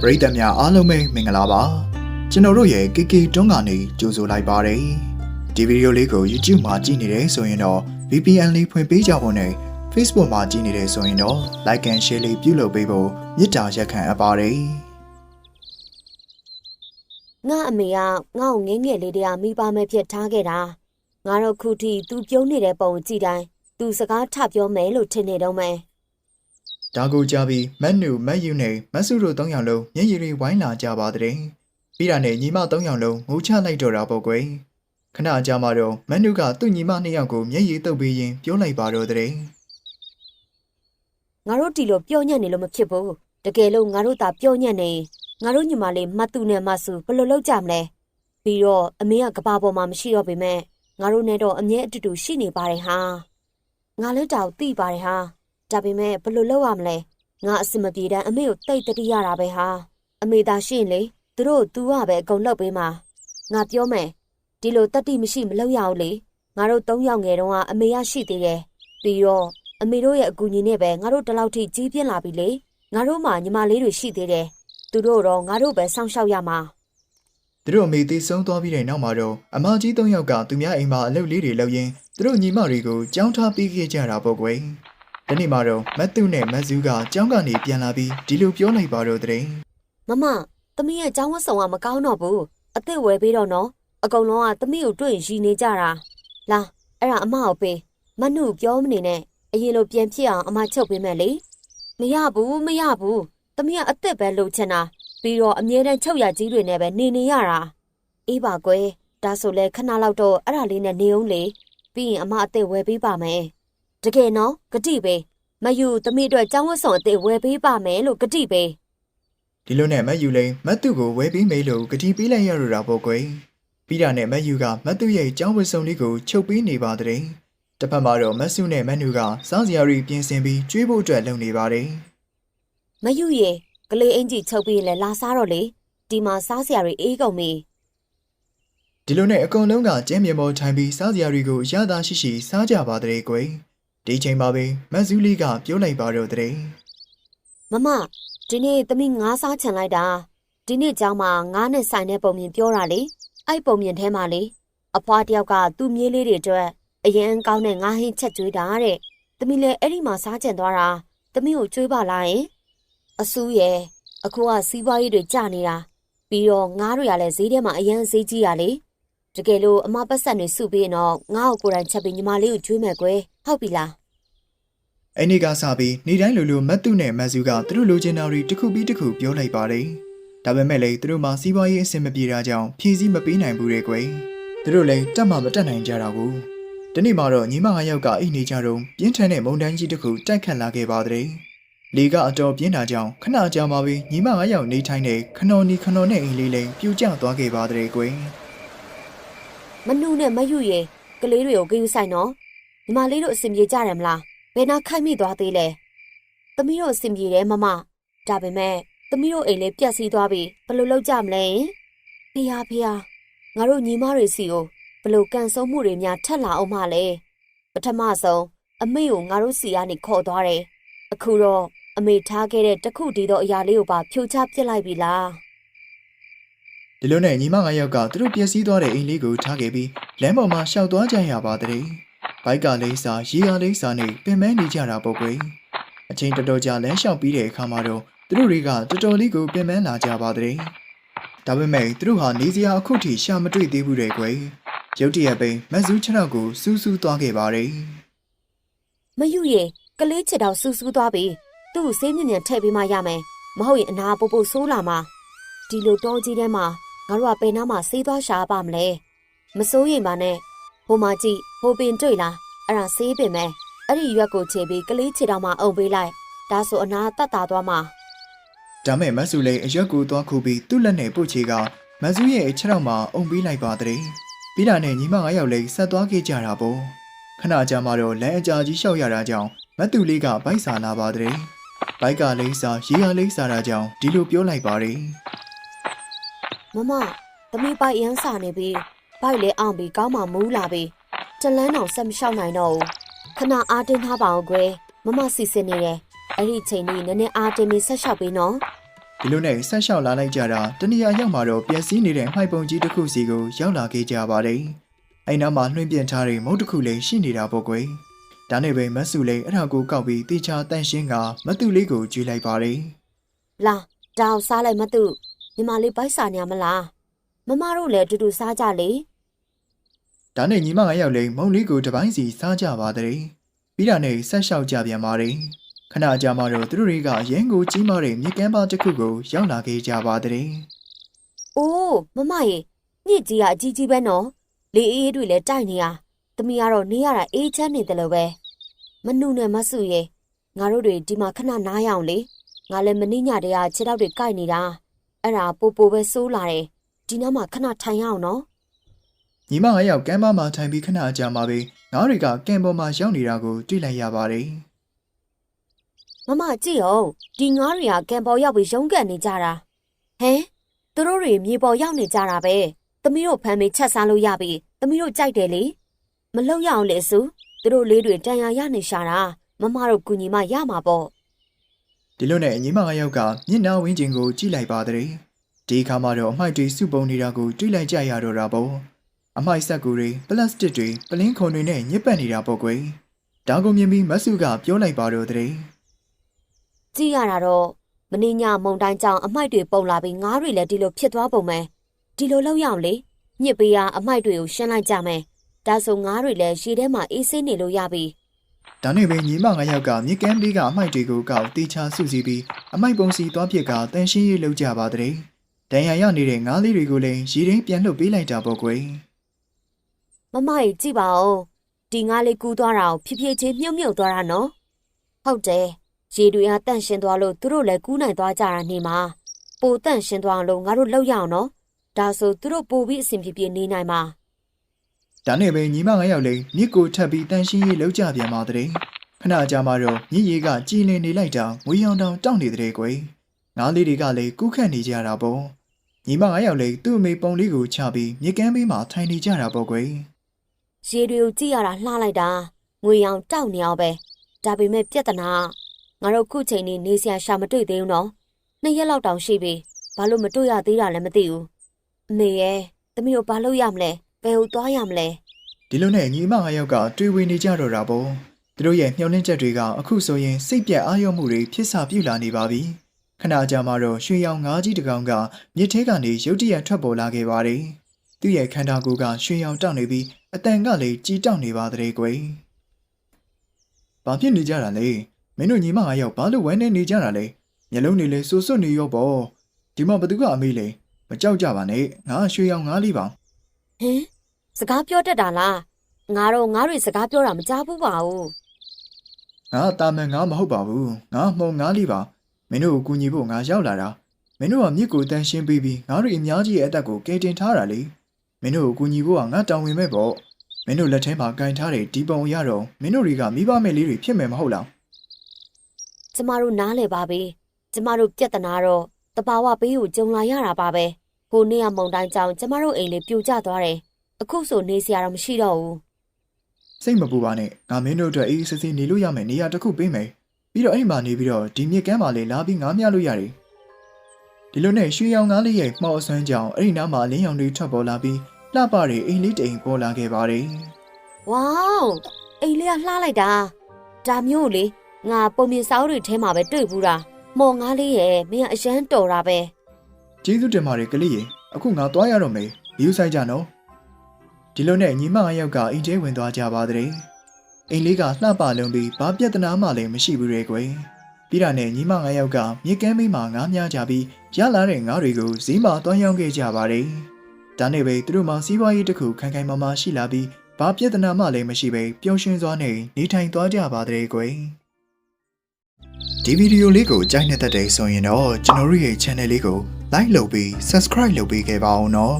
ပရိသတ်များအားလုံးပဲမင်္ဂလာပါကျွန်တော်တို့ရဲ့ KK တွန်းကနေကြိုဆိုလိုက်ပါတယ်ဒီဗီဒီယိုလေးကို YouTube မှာကြည့်နေတယ်ဆိုရင်တော့ VPN လေးဖွင့်ပေးကြဖို့နဲ့ Facebook မှာကြည့်နေတယ်ဆိုရင်တော့ Like and Share လေးပြုလုပ်ပေးဖို့မေတ္တာရက်ခံအပ်ပါတယ်ငါအမေကငါ့ကိုငင်းငယ်လေးတည်းကမိဘမဲ့ဖြစ်ထားခဲ့တာငါတို့ခုထိ तू ပြုံးနေတဲ့ပုံကြည့်တိုင်း तू စကားထပြောမယ်လို့ထင်နေတော့မယ် ဒါကိုကြားပြီးမတ်နူမတ်ယူနဲ့မတ်စုတို့၃ယောက်လုံးမျက်ရည်တွေဝိုင်းလာကြပါတဲ့ပြီးတာနဲ့ညီမ၃ယောက်လုံးငိုချလိုက်တော့တာပေါ့ကွယ်ခဏကြာမှတော့မတ်နူကသူ့ညီမနှစ်ယောက်ကိုမျက်ရည်တုပ်ပေးရင်းပြောလိုက်ပါတော့တဲ့ငါတို့ဒီလိုပြောညံ့နေလို့မဖြစ်ဘူးတကယ်လို့ငါတို့သာပြောညံ့နေငါတို့ညီမလေးမတ်သူနဲ့မဆူဘယ်လိုလုပ်ကြမလဲပြီးတော့အမေကကဘာပေါ်မှာမရှိတော့ပေမဲ့ငါတို့နဲ့တော့အမြဲအတူတူရှိနေပါတယ်ဟာငါလည်းတောင်သိပါတယ်ဟာ ဒါပေမဲ့ဘယ်လိုလုပ်ရမလဲငါအစမပြေတဲ့အမေကိုတိတ်တတိရတာပဲဟာအမေသာရှိရင်လေသူတို့သူကပဲအကုန်လုပ်ပေးမှာငါပြောမယ်ဒီလိုတတိမရှိမလုပ်ရဘူးလေငါတို့၃ယောက်ငယ်တုန်းကအမေရရှိသေးတယ်ပြီးတော့အမေတို့ရဲ့အကူအညီနဲ့ပဲငါတို့ဒီလောက်ထိကြီးပြင်းလာပြီလေငါတို့မှညီမလေးတွေရှိသေးတယ်သူတို့တော့ငါတို့ပဲစောင့်ရှောက်ရမှာသူတို့အမေသေးဆုံးသွားပြီးတဲ့နောက်မှာတော့အမကြီး၃ယောက်ကသူများအိမ်မှာအလုပ်လေးတွေလုပ်ရင်းသူတို့ညီမတွေကိုကြောင်းထားပေးခဲ့ကြတာပေါ့ကွယ် ဒီနေ့မှာတော့မတ်သူနဲ့မတ်ဇူးကကြောင်းကနေပြန်လာပြီးဒီလိုပြောလိုက်ပါတော့တဲ့မမသမီးရဲ့ចောင်းဝတ်ဆောင်ကမကောင်းတော့ဘူးအသက်ဝယ်ပေးတော့နော်အကုန်လုံးကသမီးကိုတွေ့ရင်ရီနေကြတာလာအဲ့ဒါအမကိုပေးမနှုတ်ပြောမနေနဲ့အရင်လိုပြန်ဖြစ်အောင်အမချုပ်ပေးမယ်လေမရဘူးမရဘူးသမီးကအသက်ပဲလှုပ်ချင်တာပြီးတော့အမြဲတမ်းချုပ်ရကြီးတွေနဲ့ပဲနေနေရတာအေးပါကွယ်ဒါဆိုလဲခဏလောက်တော့အဲ့ဒါလေးနဲ့နေအောင်လေပြီးရင်အမအသက်ဝယ်ပေးပါမယ် တကယ်နော်ဂတိပဲမယူသမီးအတွက်ចောင်းဝတ်ဆောင်အသက်ဝယ်ပေးပါမယ်လို့ဂတိပဲဒီလိုနဲ့မတ်ယူလိန်မတ်သူကိုဝဲပြီးမေးလို့ဂတိပေးလိုက်ရတော့တာပေါ့ကွယ်ပြီးတာနဲ့မတ်ယူကမတ်သူရဲ့ကြောင်းဝတ်စုံလေးကိုချုပ်ပေးနေပါတဲ့တစ်ဖက်မှာတော့မတ်စုနဲ့မတ်နူကစားစရာတွေပြင်ဆင်ပြီးကျွေးဖို့အတွက်လုပ်နေပါတယ်မယူရေကလေးအင်ကြီးချုပ်ပြီးလဲလာစားတော့လေဒီမှာစားစရာတွေအေးကုန်ပြီဒီလိုနဲ့အကုန်လုံးကကျင်းမြေပေါ်ထိုင်ပြီးစားစရာတွေကိုရတာရှိရှိစားကြပါတဲ့ကွယ် ဒီချိန်မှာပဲမတ်ဇူးလေးကပြောလိုက်ပါတော့တဲ့မမဒီနေ့သမီးငါးစားချင်လိုက်တာဒီနေ့ကျောင်းမှာငါးနဲ့ဆိုင်တဲ့ပုံမြင်ပြောတာလေအဲ့ပုံမြင်ထဲမှာလေအဖွားတယောက်ကသူ့မြေးလေးတွေအတွက်အရင်ကောင်းတဲ့ငါးဟင်းချက်ကျွေးတာတဲ့သမီးလည်းအဲ့ဒီမှာစားချင်သွားတာသမီးကိုကျွေးပါလားယင်အဆူးရဲ့အခုကစီးပွားရေးတွေကျနေတာပြီးတော့ငါးတွေကလည်းဈေးထဲမှာအရန်ဈေးကြီးရလေ တကယ်လို့အမပတ်ဆက်တွေစုပြီးရင်တော့ငါ့ကိုကိုယ်တိုင်ချက်ပြီးညီမလေးကိုကျွေးမယ်ကွယ်ဟုတ်ပြီလားအဲ့ဒီကစပြီးနေတိုင်းလိုလိုမတ်သူနဲ့မတ်ဇူးကသူတို့လိုချင်တာတွေတစ်ခုပြီးတစ်ခုပြောလိုက်ပါတယ်ဒါပေမဲ့လည်းသူတို့မှစီးပွားရေးအဆင်မပြေတာကြောင့်ဖြည့်ဆည်းမပေးနိုင်ဘူးတဲ့ကွယ်သူတို့လည်းတက်မှမတက်နိုင်ကြတာဘူးဒီနေ့မှာတော့ညီမ၅ယောက်ကအိတ်နေကြတော့ပြင်းထန်တဲ့မုန်တိုင်းကြီးတစ်ခုတိုက်ခတ်လာခဲ့ပါတဲ့လေကအတော်ပြင်းတာကြောင့်ခဏကြာမှပဲညီမ၅ယောက်နေထိုင်တဲ့ခနော်နီခနော်နဲ့အိမ်လေးလည်းပြူကျသွားခဲ့ပါတဲ့ကွယ် မနှုနဲ့မယူရေကလေးတွေကိုဂယူဆိုင်နော်ညီမလေးတို့အဆင်ပြေကြတယ်မလားဘယ်နာခိုက်မိသွားသေးလဲသမီးတို့အဆင်ပြေတယ်မမဒါပေမဲ့သမီးတို့အိမ်လေးပြက်စီးသွားပြီဘယ်လိုလုပ်ကြမလဲဖေဟာဖေဟာငါတို့ညီမတွေစီကိုဘယ်လိုကန်ဆုံးမှုတွေများထက်လာအောင်မလဲပထမဆုံးအမေကိုငါတို့စီကနေခေါ်သွားတယ်အခုတော့အမေထားခဲ့တဲ့တခုတည်းသောအရာလေးကိုပါဖြိုချပစ်လိုက်ပြီလား ဒီလိုနဲ့ညီမ၅ယောက်ကသူတို့ပျက်စီးသွားတဲ့အိမ်လေးကိုထားခဲ့ပြီးလမ်းပေါ်မှာရှောက်သွားကြရပါတဲ့ဘိုက်ကလေးစားရေအားလေးစားနဲ့ပင်ပန်းနေကြတာပေါ့ကွယ်အချိန်တော်တော်ကြာလမ်းလျှောက်ပြီးတဲ့အခါမှာတော့သူတို့တွေကတော်တော်လေးကိုပင်ပန်းလာကြပါတဲ့ဒါပေမဲ့သူတို့ဟာနေစရာအခုထိရှာမတွေ့သေးဘူးတဲ့ကွယ်ရုတ်တရက်ပဲမတ်ဇူးခြေထောက်ကိုစူးစူးသွားခဲ့ပါတယ်မယူရေကလေးချစ်တော့စူးစူးသွားပြီသူ့ကိုဆေးမြင့်မြင့်ထည့်ပေးမှရမယ်မဟုတ်ရင်အနာပို့ပို့ဆိုးလာမှာဒီလိုတောကြီးထဲမှာ ငါတို့ကပင်နားမှာဆေးသွားရှာပါမလဲမစိုးရင်ပါနဲ့ဟိုမှာကြည့်ဟိုပင်တွေ့လားအဲ့ဒါဆေးပင်ပဲအဲ့ဒီရွက်ကိုခြေပြီးကလေးချစ်တော့မှအုံပေးလိုက်ဒါဆိုအနာတက်တာသွားမှာဒါမဲ့မတ်ဇူးလည်းအရက်ကိုသွားခုပြီးသူ့လက်နဲ့ပုတ်ချေကမတ်ဇူးရဲ့ခြေထောက်မှာအုံပေးလိုက်ပါတဲ့ပြီးတာနဲ့ညီမ၅ယောက်လည်းဆက်သွားခဲ့ကြတာပေါ့ခဏကြာမှတော့လမ်းအကြာကြီးလျှောက်ရတာကြောင့်မတ်သူလေးကဘိုက်စာလာပါတဲ့ဘိုက်ကလေးစားရေရလေးစားတာကြောင့်ဒီလိုပြောလိုက်ပါတယ် မမသမီးပိုက်ရမ်းစာနေပြီဘိုက်လဲအောင်ပြီကောင်းမှမူးလာပြီတလန်းအောင်ဆက်မလျှောက်နိုင်တော့ဘူးခဏအားတင်းထားပါအောင်ကွယ်မမစီစစ်နေတယ်အဲ့ဒီချိန်လေးနည်းနည်းအားတင်းပြီးဆက်လျှောက်ပေးနော်ဒီလိုနဲ့ဆက်လျှောက်လာလိုက်ကြတာတနေရာရောက်မှတော့ပျက်စီးနေတဲ့မှိုက်ပုံကြီးတစ်ခုစီကိုရောက်လာခဲ့ကြပါတယ်အဲ့နားမှာလွှင့်ပြင့်ထားတဲ့မုတ်တစ်ခုလည်းရှိနေတာပေါ့ကွယ်ဒါနဲ့ပဲမတ်စုလည်းအဲ့ဒါကိုကောက်ပြီးတေချာတန့်ရှင်းကမတ်သူလေးကိုကြွေးလိုက်ပါတယ်လာတောင်စားလိုက်မသူ ညီမလေးပိုက်စာညာမလားမမတို့လည်းအတူတူစားကြလေဒါနဲ့ညီမငါရောက်လည်းမုံလေးကိုတစ်ပိုင်းစီစားကြပါတဲ့ပြီးတာနဲ့ဆက်လျှောက်ကြပြန်ပါတယ်ခဏကြာမှတော့သူတို့တွေကရင်းကိုကြီးမားတဲ့မြေကမ်းပါတစ်ခုကိုရောက်လာခဲ့ကြပါတဲ့အိုးမမရေညစ်ကြီးကအကြီးကြီးပဲနော်လေအေးအေးတွေလည်းတိုက်နေရသမီးကတော့နေရတာအေးချမ်းနေတယ်လို့ပဲမနုနဲ့မဆုရေငါတို့တွေဒီမှာခဏနားရအောင်လေငါလည်းမနှိညာတည်းကခြေထောက်တွေကိုက်နေတာ အဲ့ဒါပိုပိုပဲစိုးလာတယ်ဒီနားမှာခဏထိုင်ရအောင်နော်ညီမငါရောက်ကမ်းပါမှာထိုင်ပြီးခဏကြာမှပဲငါးတွေကကင်ပေါ်မှာရောက်နေတာကိုတွေ့လိုက်ရပါတယ်မမကြည့်အောင်ဒီငါးတွေကကံပေါ်ရောက်ပြီးရုန်းကန်နေကြတာဟမ်သူတို့တွေမြေပေါ်ရောက်နေကြတာပဲသမီးတို့ဖမ်းမေးချက်စားလို့ရပြီသမီးတို့ကြိုက်တယ်လေမလုံရအောင်လေစုသူတို့လေးတွေတန်ရာရနေရှာတာမမတို့ကူညီမရမှာပေါ့ ဒီလိုနဲ့ညီမငါရောက်ကမျက်နှာဝင်းကျင်ကိုကြည့်လိုက်ပါတဲ့ဒီအခါမှာတော့အမိုက်တွေစုပုံနေတာကိုတွေ့လိုက်ကြရတော့တာပေါ့အမိုက်ဆက်ကူတွေပလတ်စတစ်တွေပလင်းခုံတွေနဲ့ညစ်ပတ်နေတာပေါ့ကွယ်ဒါကိုမြင်ပြီးမတ်စုကပြောလိုက်ပါတော့တဲ့ကြည့်ရတာတော့မင်းညမုံတိုင်းကြောင်အမိုက်တွေပုံလာပြီးငါးတွေလည်းဒီလိုဖြစ်သွားပုံမယ်ဒီလိုလောက်ရအောင်လေညစ်ပေးရအမိုက်တွေကိုရှင်းလိုက်ကြမယ်ဒါဆိုငါးတွေလည်းရေထဲမှာအေးဆေးနေလို့ရပြီ ဒါနဲ့ပဲညီမငါရောက်ကမြေကမ်းလေးကအမိုက်တွေကိုကောက်တေချာစုစည်းပြီးအမိုက်ပုံစီသွားဖြစ်ကတန်ရှင်းရေးလုပ်ကြပါတဲ့ဒဏ်ရာရနေတဲ့ငါးလေးတွေကိုလည်းရေရင်းပြန်လှုပ်ပေးလိုက်တာပေါ့ကွယ်မမကြီးကြည့်ပါဦးဒီငါးလေးကူးသွားတာကိုဖြည်းဖြည်းချင်းမြုပ်မြုပ်သွားတာနော်ဟုတ်တယ်ရေတွေကတန့်ရှင်းသွားလို့သူတို့လည်းကူးနိုင်သွားကြတာနေမှာပိုတန့်ရှင်းသွားအောင်လို့ငါတို့လောက်ရအောင်နော်ဒါဆိုသူတို့ပိုပြီးအဆင်ပြေပြေနေနိုင်မှာ ဒါနဲ့ပဲညီမငါရောက်လေမြစ်ကိုထပ်ပြီးတန်ရှင်းရေးလောက်ကြပြန်ပါတဲ့ခဏကြာမှတော့မြစ်ရေကကြည်လင်နေလိုက်တာငွေရောင်တောင်တောက်နေတဲ့ကွယ်ငါးလေးတွေကလည်းကူးခတ်နေကြတာပေါ့ညီမငါရောက်လေသူ့အမေပုံလေးကိုချပြီးမြစ်ကမ်းဘေးမှာထိုင်နေကြတာပေါ့ကွယ်ရေတွေကိုကြည့်ရတာလှလိုက်တာငွေရောင်တောက်နေအောင်ပဲဒါပေမဲ့ပြဿနာငါတို့ခုချိန်နေနေစရာရှာမတွေ့သေးဘူးနော်နှစ်ရက်လောက်တောင်ရှိပြီဘာလို့မတွေ့ရသေးတာလဲမသိဘူးအမေရဲ့သမီးတို့ဘာလို့ရမလဲ ဘယ်ဟိုသွားရမလဲဒီလိုနဲ့ညီမငါယောက်ကတွေ့ဝေနေကြတော့တာပေါ့သူတို့ရဲ့မျှော်လင့်ချက်တွေကအခုဆိုရင်စိတ်ပြတ်အာရုံမှုတွေဖြစ်စာပြုလာနေပါပြီခဏကြာမှတော့ရွှေရောင်ငါးကြီးတစ်ကောင်ကမြစ်ထဲကနေရုတ်တရက်ထွက်ပေါ်လာခဲ့ပါတယ်သူ့ရဲ့ခန္ဓာကိုယ်ကရွှေရောင်တောက်နေပြီးအတန်ကလည်းကြီးတောက်နေပါတဲ့ကွယ်ဘာဖြစ်နေကြတာလဲမင်းတို့ညီမငါယောက်ဘာလို့ဝမ်းနေနေကြတာလဲမျက်လုံးတွေလည်းဆူဆွတ်နေရောပေါ့ဒီမှာဘသူကအမေးလဲမကြောက်ကြပါနဲ့ငါရွှေရောင်ငါးလေးပါဟင် စကားပြောတတ်တာလားငါတော့ငါတွေစကားပြောတာမကြားဘူးပါဘူးငါတာမန်ငါမဟုတ်ပါဘူးငါမှုံငါလေးပါမင်းတို့ကိုကူညီဖို့ငါရောက်လာတာမင်းတို့ကမြစ်ကိုတန်ရှင်းပေးပြီးငါတို့အများကြီးရဲ့အသက်ကိုကယ်တင်ထားတာလေမင်းတို့ကိုကူညီဖို့ကငါတောင်းဝင်မဲ့ပေါ့မင်းတို့လက်ထဲမှာကင်ထားတဲ့ဒီပုံရတော့မင်းတို့တွေကမိဘမဲ့လေးတွေဖြစ်မယ်မဟုတ်လားကျမတို့နားလဲပါပဲကျမတို့ပြက်တနာတော့တဘာဝဘေးကိုကြုံလာရတာပါပဲဟိုနေ့ကမုံတိုင်းကြောင်ကျမတို့အိမ်လေးပြိုကျသွားတယ် အခုဆိုနေစရာတော့မရှိတော့ဘူးစိတ်မပူပါနဲ့ငါမင်းတို့အတွက်အေးအေးဆေးဆေးနေလို့ရမယ်နေရာတစ်ခုပေးမယ်ပြီးတော့အဲ့ဒီမှာနေပြီးတော့ဒီမြစ်ကမ်းမှာလေလာပြီးငါးမြလို့ရတယ်ဒီလိုနဲ့ရွှေရောင်ငါးလေးရဲ့မှောက်အစွမ်းကြောင့်အဲ့ဒီနားမှာလင်းရောင်တွေထွက်ပေါ်လာပြီးလှပတဲ့အိမ်လေးတိမ်ပေါ်လာခဲ့ပါတယ်ဝေါအိမ်လေးကလှလိုက်တာဒါမျိုးလေငါပုံမြင်စာအုပ်တွေထဲမှာပဲတွေ့ဘူးတာမော်ငါးလေးရဲ့မင်းကအရန်တော်တာပဲကျေးဇူးတင်ပါတယ်ကလေးရေအခုငါသွားရတော့မယ်ဘီယူဆိုင်ကြနော် ဒီလိုနဲ့ညီမငါယောက်ကအိမ်ကျဲဝင်သွားကြပါတဲ့အိမ်လေးကလှပလုံးပြီးဘာပြဿနာမှလည်းမရှိဘူးရဲ့ကွယ်ပြီးတာနဲ့ညီမငါယောက်ကမြေကမ်းမေးမှာငါးများကြပြီးရလာတဲ့ငါးတွေကိုဈေးမှာတွန်းရောင်းခဲ့ကြပါတယ်ဒါနဲ့ပဲသူတို့မှစီးပွားရေးတစ်ခုခိုင်ခိုင်မာမာရှိလာပြီးဘာပြဿနာမှလည်းမရှိပဲပျော်ရွှင်စွာနဲ့နေထိုင်သွားကြပါတဲ့ကွယ်ဒီဗီဒီယိုလေးကိုကြိုက်နေတဲ့တဲ့ဆိုရင်တော့ကျွန်တော်တို့ရဲ့ channel လေးကို like လုပ်ပြီး subscribe လုပ်ပေးခဲ့ပါအောင်နော်